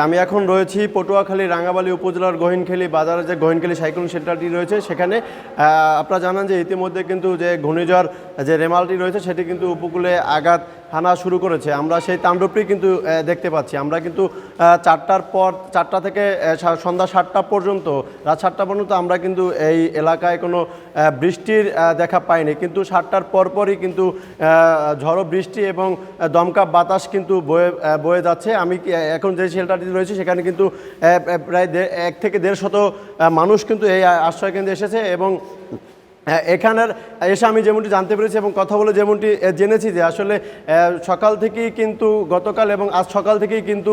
আমি এখন রয়েছি পটুয়াখালী রাঙ্গাবালী উপজেলার গহিনখালী বাজারে যে গহিনখালী সাইক্লোন সেন্টারটি রয়েছে, সেখানে আপনারা জানান যে ইতিমধ্যে কিন্তু যে ঘূর্ণিঝড়, যে রেমালটি রয়েছে, সেটি কিন্তু উপকূলে আঘাত হানা শুরু করেছে। আমরা সেই তাণ্ডবটি কিন্তু দেখতে পাচ্ছি। আমরা কিন্তু চারটার পর, চারটা থেকে সন্ধ্যা সাতটা পর্যন্ত, রাত সাতটা পর্যন্ত আমরা কিন্তু এই এলাকায় কোনো বৃষ্টির দেখা পাইনি কিন্তু সাতটার পরপরই কিন্তু ঝড়ো বৃষ্টি এবং দমকা বাতাস কিন্তু বয়ে বয়ে যাচ্ছে। আমি এখন যে শেল্টারটি রয়েছে, সেখানে কিন্তু প্রায় এক থেকে দেড় শত মানুষ কিন্তু এই আশ্রয় কেন্দ্রে এসেছে এবং এখানের এসে আমি যেমনটি জানতে পেরেছি এবং কথা বলে যেমনটি জেনেছি যে আসলে সকাল থেকেই কিন্তু গতকাল এবং আজ সকাল থেকেই কিন্তু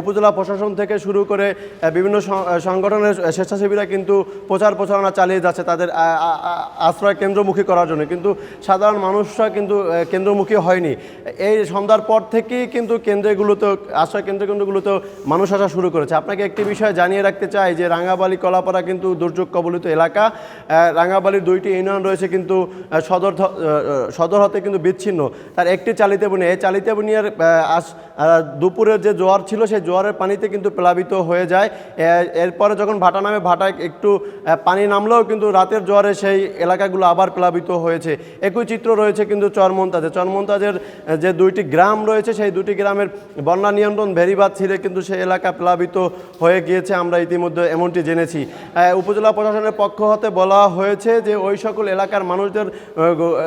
উপজেলা প্রশাসন থেকে শুরু করে বিভিন্ন সংগঠনের স্বেচ্ছাসেবীরা কিন্তু প্রচার প্রচারণা চালিয়ে যাচ্ছে তাদের আশ্রয় কেন্দ্রমুখী করার জন্য। কিন্তু সাধারণ মানুষরা কিন্তু কেন্দ্রমুখী হয়নি। এই সন্ধ্যার পর থেকেই কিন্তু কেন্দ্রগুলোতে আশ্রয় কেন্দ্র কেন্দ্রগুলোতে মানুষ আসা শুরু করেছে। আপনাকে একটি বিষয় জানিয়ে রাখতে চাই যে রাঙাবালি কলাপাড়া কিন্তু দুর্যোগ কবলিত এলাকা আহ, রাঙ্গাবালির দুইটি ইউনিয়ন রয়েছে কিন্তু সদর সদর হতে কিন্তু বিচ্ছিন্ন। তার একটি চালিতে বনি, এই চালিতে বনিয়ার আস দুপুরের যে জোয়ার ছিল, সেই জোয়ারের পানিতে কিন্তু প্লাবিত হয়ে যায়। এরপরে যখন ভাটা নামে, ভাটায় একটু পানি নামলেও কিন্তু রাতের জোয়ারে সেই এলাকাগুলো আবার প্লাবিত হয়েছে। একই চিত্র রয়েছে কিন্তু চরমন্তাজে। চরমন্তাজের যে দুইটি গ্রাম রয়েছে, সেই দুটি গ্রামের বন্যা নিয়ন্ত্রণ ভেরিবাদ ছিল কিন্তু সেই এলাকা প্লাবিত হয়ে গিয়েছে। আমরা ইতিমধ্যে এমনটি জেনেছি। উপজেলা প্রশাসনের পক্ষ হতে বলা হয়েছে যে ওই সকল এলাকার মানুষদের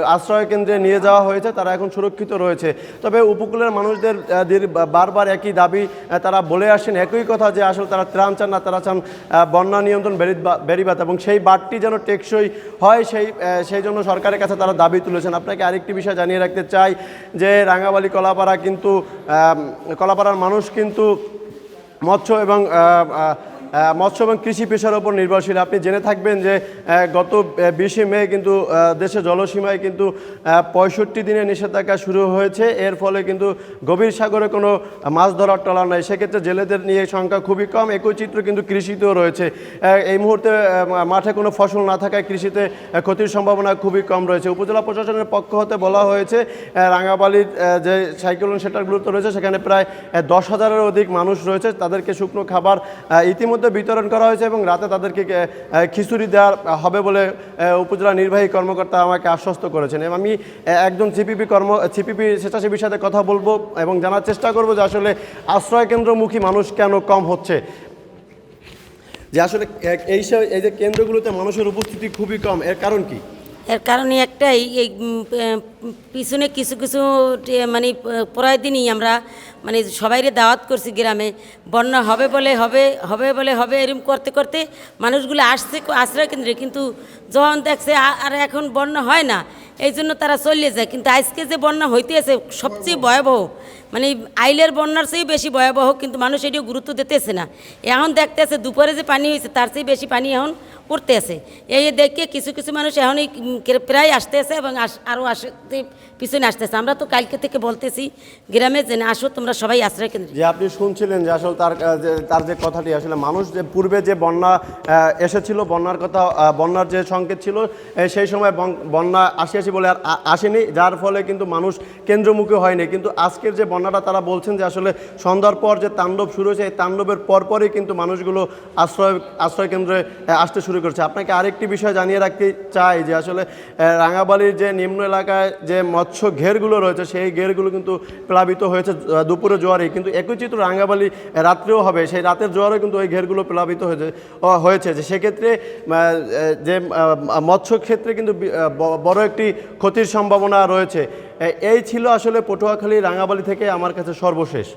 আশ্রয় কেন্দ্রে নিয়ে যাওয়া হয়েছে, তারা এখন সুরক্ষিত রয়েছে। তবে উপকূলের মানুষদের দীর- বারবার একই দাবি তারা বলে আসেন, একই কথা যে আসলে তারা ত্রাণ চান না, তারা চান বন্যা নিয়ন্ত্রণ বেরিবা- বেরিবাত এবং সেই বাড়টি যেন টেকসই হয়, সেই সেই জন্য সরকারের কাছে তারা দাবি তুলেছেন। আপনাকে আরেকটি বিষয় জানিয়ে রাখতে চাই, যে রাঙ্গাবালি কলাপাড়া কিন্তু কলাপাড়ার মানুষ কিন্তু মৎস্য এবং মৎস্য এবং কৃষি পেশার উপর নির্ভরশীল। আপনি জেনে থাকবেন যে গত বিশে মে কিন্তু দেশে জলসীমায় কিন্তু পঁয়ষট্টি দিনের নিষেধাজ্ঞা শুরু হয়েছে। এর ফলে কিন্তু গভীর সাগরে কোনো মাছ ধরার টলা নাই। সেক্ষেত্রে জেলেদের নিয়ে সংখ্যা খুবই কম। একই চিত্র কিন্তু কৃষিতেও রয়েছে। এই মুহূর্তে মাঠে কোনো ফসল না থাকায় কৃষিতে ক্ষতির সম্ভাবনা খুবই কম রয়েছে। উপজেলা প্রশাসনের পক্ষ হতে বলা হয়েছে রাঙাবালির যে সাইক্লোন সেন্টারগুলোতে রয়েছে সেখানে প্রায় দশ হাজারের অধিক মানুষ রয়েছে। তাদেরকে শুকনো খাবার আহ, ইতিমধ্যে বিতরণ করা হয়েছে এবং রাতে তাদেরকে খিচুড়ি দেওয়া হবে বলে উপজেলা নির্বাহী কর্মকর্তা আমাকে আশ্বস্ত করেছেন। এবং আমি একজন সিপিপি কর্ম, সিপিপি স্বেচ্ছাসেবীর সাথে কথা বলব এবং জানার চেষ্টা করব যে আসলে আশ্রয় কেন্দ্রমুখী মানুষ কেন কম হচ্ছে। যে আসলে এইসব এই এই যে কেন্দ্রগুলোতে মানুষের উপস্থিতি খুবই কম, এর কারণ কি? এর কারণে একটাই, এই পিছনে কিছু কিছু মানে প্রায় দিনই আমরা মানে সবাইরে দাওয়াত করছি গ্রামে। বন্যা হবে বলে হবে হবে বলে হবে, এরম করতে করতে মানুষগুলো আসছে, আশ্রয় কেন্দ্রে। কিন্তু যখন দেখছে আর এখন বন্যা হয় না এই জন্য তারা চলিয়ে যায়। কিন্তু আজকে যে বন্যা হইতেছে, সবচেয়ে ভয়াবহ মানে আইলের বন্যার চেয়েও বেশি ভয়াবহ, কিন্তু মানুষ এটিও গুরুত্ব দিতেছে না। এখন দেখতেছে দুপুরে যে পানি হয়েছে তার চেয়ে বেশি পানি এখন পড়তেছে। এই দেখে কিছু কিছু মানুষ এখনই প্রায় আসতেছে এবং আরও আসতে পিছনে আসতেছে। আমরা তো কালকে থেকে বলতেছি গ্রামে যে আসো, তোমরা সবাই আশ্রয় কেন্দ্রে যে আপনি শুনছিলেন যে আসলে তার তার যে কথাটি, আসলে মানুষ যে, পূর্বে যে বন্যা এসেছিল, বন্যার কথা বন্যার যে সংকেত ছিল সেই সময় বন- বন্যা আসি আসি বলে আর আসেনি, যার ফলে কিন্তু মানুষ কেন্দ্রমুখী হয়নি। কিন্তু আজকের যে বন্যাটা তারা বলছেন যে আসলে সন্ধ্যার পর যে তাণ্ডব শুরু হয়েছে, এই তাণ্ডবের পরপরই কিন্তু মানুষগুলো আশ্রয় আশ্রয় কেন্দ্রে আসতে শুরু করছে। আপনাকে আরেকটি বিষয় জানিয়ে রাখতে চাই যে আসলে রাঙাবালির যে নিম্ন এলাকায় যে মৎস্য ঘেরগুলো রয়েছে, সেই ঘেরগুলো কিন্তু প্লাবিত হয়েছে দুপুরে জোয়ারে কিন্তু একই চিত্র রাঙ্গাবালি রাত্রেও হবে, সেই রাতের জোয়ারে কিন্তু ওই ঘেরগুলো প্লাবিত হয়েছে হয়েছে। যে সেক্ষেত্রে যে মৎস্য ক্ষেত্রে কিন্তু বড় একটি ক্ষতির সম্ভাবনা রয়েছে। এই ছিল আসলে পটুয়াখালী রাঙাবালি থেকে আমার কাছে সর্বশেষ।